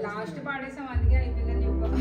last పాడేసాం అందుకే అయిపోయిందని చెప్పాలి